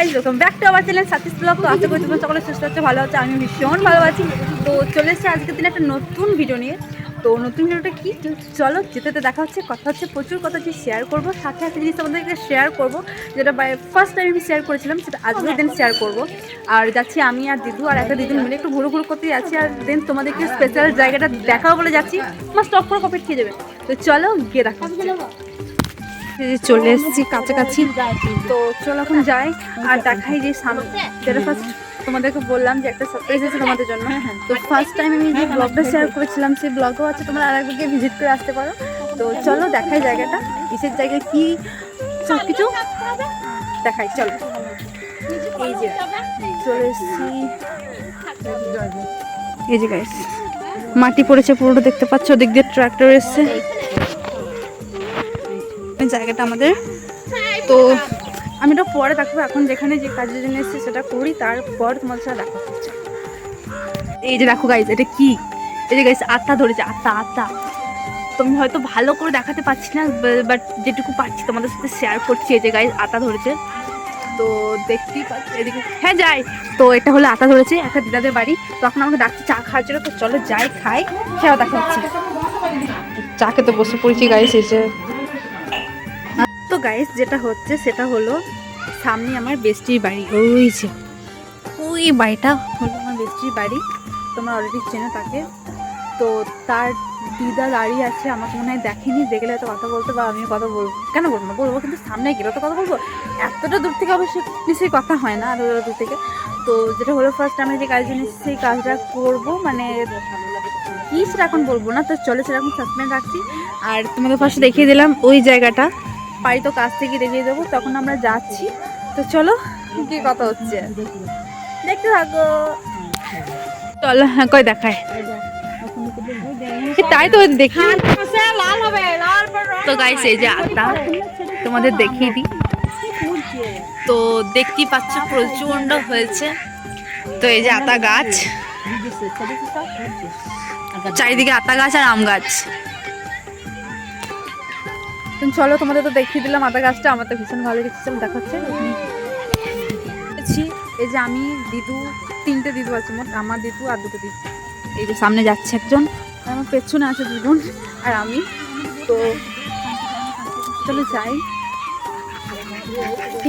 Guys welcome back to our channel সাতিস blog তো আশা করি তোমরা সকলে সুস্থ হচ্ছে ভালো আছে আমি ভীষণ ভালো আছি। তো চলে এসেছি আজকের দিনে একটা নতুন ভিডিও নিয়ে। তো নতুন ভিডিওটা কি? চলো যেতে দেখা হচ্ছে, কথা হচ্ছে, প্রচুর কথা যে শেয়ার করব। সাথে একটা জিনিস তোমাদেরকে শেয়ার করব, যেটা ফার্স্ট টাইম আমি শেয়ার করেছিলাম, সেটা আজকের দিন শেয়ার করব। আর যাচ্ছি আমি আর দিদু, আর একটা দিদু মিলে একটু ঘুরু ঘুরু করতে যাচ্ছি, আর দেন তোমাদেরকে স্পেশাল জায়গাটা দেখাও বলে যাচ্ছি। আমার স্টপ করে কপিট খেয়ে যাবে। তো চলো, গিয়ে দেখা যে চলে এসেছি কাছাকাছি। তো চলো এখন যাই আর দেখাই যে যেটা ফার্স্ট তোমাদেরকে বললাম যে একটা সারপ্রাইজ আছে তোমাদের জন্য। তো ফার্স্ট টাইম আমি যে ব্লগটা শেয়ার করেছিলাম, সেই ব্লগও আছে, তোমরা আর গিয়ে ভিজিট করে আসতে পারো। তো চলো দেখাই জায়গাটা কিসের জায়গায় কি সব কিছু দেখাই, চলো। এই যে, চলে এসেছি। এই যে গাইস মাটি পড়েছে, পুরোটা দেখতে পাচ্ছ, ওদিক দিয়ে ট্রাক্টর এসছে। জায়গাটা আমাদের। তো আমি এটা পরে দেখব। এখন যেখানে যে কাজের জন্য এসেছি সেটা করি, তারপর তোমাদের সাথে দেখা হচ্ছে এই যে দেখো গাইজ এটা কি? এই যে গাইজ আত্মা ধরেছে, আত্মা আত্মা। তুমি হয়তো ভালো করে দেখাতে পারছি না বাট যেটুকু পারছি তোমাদের সাথে শেয়ার করছি। এই যে গাইজ আতা ধরেছে। তো দেখতেই পাচ্ছি, এদিকে হ্যাঁ যাই। তো এটা হলো আতা ধরেছে, একটা দিদাদের বাড়ি। তখন আমাকে ডাকছে, চা খাওয়ার জন্য। তো চলো যাই, খাই খেয়াও দেখা হচ্ছে। চা খেতে বসে পড়েছি গাইস এসে গাইস যেটা হচ্ছে সেটা হলো সামনে আমার বেস্টির বাড়ি। ওই যে। ওই বাড়িটা হলো আমার বেস্টির বাড়ি। তোমরা অলরেডি চেনো তাকে। তো তার দিদা দাঁড়িয়ে আছে আমাকে মনে হয় দেখেনি দেখলে হয়তো কথা বলতে বা আমি কথা বলব। কেন বলব না? বলব কিন্তু সামনে গেলে তো কথা বলব। এতটা দূর থেকে অবশ্যই নিশ্চয়ই কথা হয় না এতটা দূর থেকে। তো যেটা হলো ফার্স্ট আমি যে কাজ জিনিস সেই কাজটা করব মানে কি সেটা এখন বলব না। তো চলে সেরকম সাসপেন্ড রাখছি। আর তোমাদের ফার্স্ট দেখিয়ে দিলাম ওই জায়গাটা। বাড়ি তো কাছ থেকে দেখিয়ে দেবো, তখন আমরা যাচ্ছি। তো চলো, কি কথা হচ্ছে? দেখতে থাকো। চলো হ্যাঁ কই দেখায়? তাই তো দেখি। তো গাইস এই যে আতা, তোমাদের দেখিয়ে দিই। তো দেখতেই পাচ্ছ প্রচণ্ড হয়েছে। তো এই যে আতা গাছ। চারিদিকে আতা গাছ আর আম গাছ। চলো, তোমাদের তো দেখিয়ে দিলাম আতা গাছটা, আমার তো ভীষণ ভালো লেগেছে। দেখাচ্ছে। এই যে আমি, দিদু, তিনটে দিদু আছে, মোট আমার দিদু আর দুটো দিদু। এই যে সামনে যাচ্ছে একজন আমার পেছনে আছে দুজন, আর আমি। তো চলো যাই।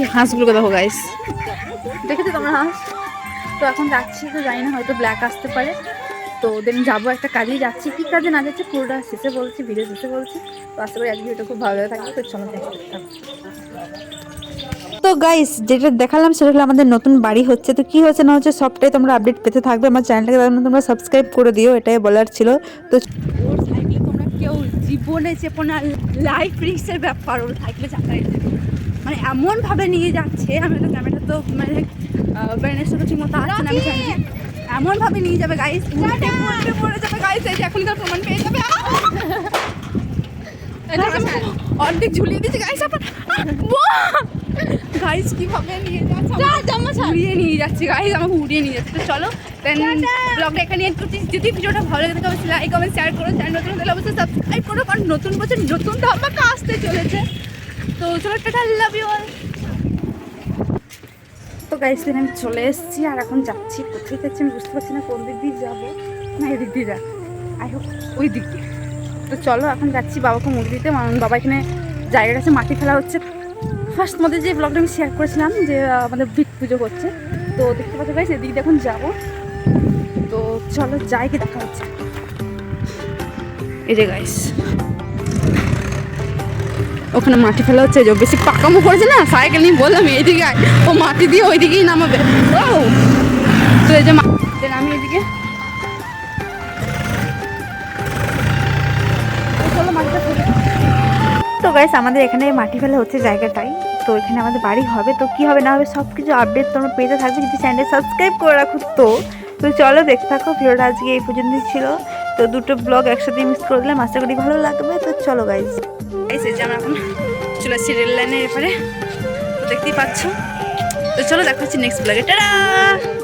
এই হাঁসগুলোকে দেখো গাইস দেখেছ তোমরা হাঁস? তো এখন যাচ্ছি, তো জানি না, হয়তো ব্ল্যাক আসতে পারে। তো দেন যাব একটা কাজেই যাচ্ছি। কি কাজে না যাচ্ছে পুরোটা শেষে বলছি ভিডিও শেষে বলছি। তো আশা করি আজকে এটা খুব ভালো লাগে থাকবে তো চলো তো গাইস যেটা দেখালাম সেটা হলো আমাদের নতুন বাড়ি হচ্ছে। তো কি হচ্ছে না হচ্ছে সবটাই তোমরা আপডেট পেতে থাকবে। আমার চ্যানেলটাকে তোমরা সাবস্ক্রাইব করে দিও এটাই বলার ছিল। তো ওর সাইকেল তোমরা কেউ জীবনে চেপো না লাইফ রিক্সের ব্যাপার ওর সাইকেলে মানে এমনভাবে নিয়ে যাচ্ছে আমি তো ক্যামেরা তো মানে ব্রেনের সাথে ঠিক মতো আসছে না আমি জানি এমনভাবে নিয়ে যাবে গাইস উল্টে পড়ে পড়ে যাবে গাইস এই যে এখন তার প্রমাণ পেয়ে যাবে। অর্ধেক ঝুলিয়ে দিয়েছে গাইস আপনার গাইস কীভাবে নিয়ে যাচ্ছে উড়িয়ে নিয়ে যাচ্ছে গাইস আমাকে উড়িয়ে নিয়ে যাচ্ছে। তো চলো ব্লগটা এখানে যদি ভিডিওটা ভালো লাগে থাকে অবশ্যই লাইক কমেন্ট শেয়ার করো। চ্যানেল নতুন হলে অবশ্যই সাবস্ক্রাইব করো কারণ নতুন বছর নতুন ধামাকা আসতে চলেছে। তো চলো টাটা লাভ ইউ অল তো গাইস দেন আমি চলে এসেছি আর এখন যাচ্ছি। কোথায় যাচ্ছি আমি বুঝতে পারছি না, কোন দিক দিয়ে যাব? না, এদিক দিয়ে যা আই হোক ওই দিক দিয়ে। তো চলো, এখন যাচ্ছি বাবাকে মুখ দিতে। বাবা এখানে জায়গার কাছে মাটি ফেলা হচ্ছে। ফার্স্ট তোমাদের যে ব্লগটা আমি শেয়ার করেছিলাম, যে আমাদের ভিট পুজো করছে তো দেখতে পাচ্ছ গাইস এদিক দিয়ে এখন যাব। তো চলো, যাই কি দেখা হচ্ছে। এই যে গাইস ওখানে মাটি ফেলা হচ্ছে যে বেশি পাকামো করেছে না? সাইকেল নিয়ে বললাম, এইদিকে। ও মাটি দিয়ে ওইদিকেই নামাবে। তো এই যে মা- then আমি এদিকে। তো গাইস আমাদের এখানে মাটি ফেলা হচ্ছে জায়গাটাই। তো এখানে আমাদের বাড়ি হবে। তো কি হবে না হবে সব কিছু আপডেট তোমরা পেতে থাকবে। যদি চ্যানেল সাবস্ক্রাইব করে রাখো তো। তো চলো দেখতে থাকো। ভিডিওটা আজকে এই পর্যন্তই ছিল। তো দুটো ব্লগ একসাথে মিস করে দিলাম আশা করি ভালো লাগবে। তো চলো গাইজ গাইস এই যে আমরা এখন চলে আসছি রেল লাইনের এপারে তো দেখতেই পাচ্ছ। তো চলো, দেখা নেক্সট ব্লগে টাটা